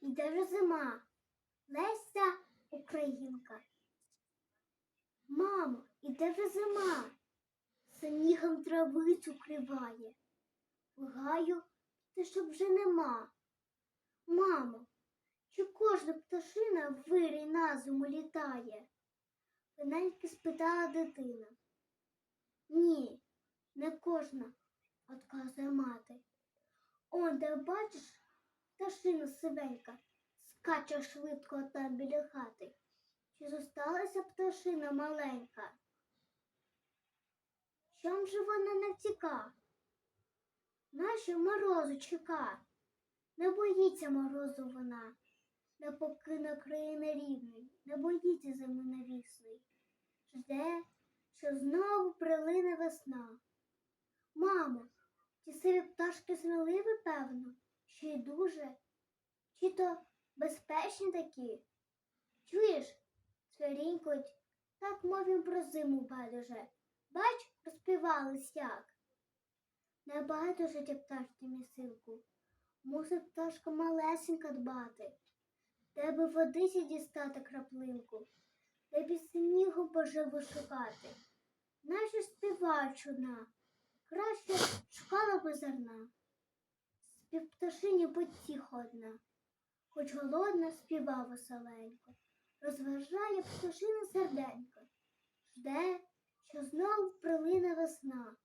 Іде вже зима. Леся Українка. Мамо, іде вже зима. Снігом травицю криває. В гаю щоб вже нема. Мамо, чи кожна пташина в вирій на зиму літає? Пенельки спитала дитина. Ні, не кожна, отказує мати. Он де бачиш, пташина сивенька, скаче швидко там біля хати. Чи зосталася пташина маленька? Чом же вона не втіка? Нащо морозу чека? Не боїться морозу вона, не покине країни рівний, не боїться зими навісної. Жде, що знову прилине весна. Мамо, ті сиві пташки сміливі, певно, чи й дуже, чи то безпечні такі. Чуєш, цвірінькуть, так мовім про зиму байдуже. Бач, розпівались як. Не байдуже ті пташки місилку. Мусить пташка малесенька дбати. Тебе водиці дістати краплинку, де під снігу поживу шукати. Наші співають чудна, краще шукала би зерна. Спів пташині потіха хоч голодна співа веселенько, розважає пташину серденько, жде, що знов прилине весна.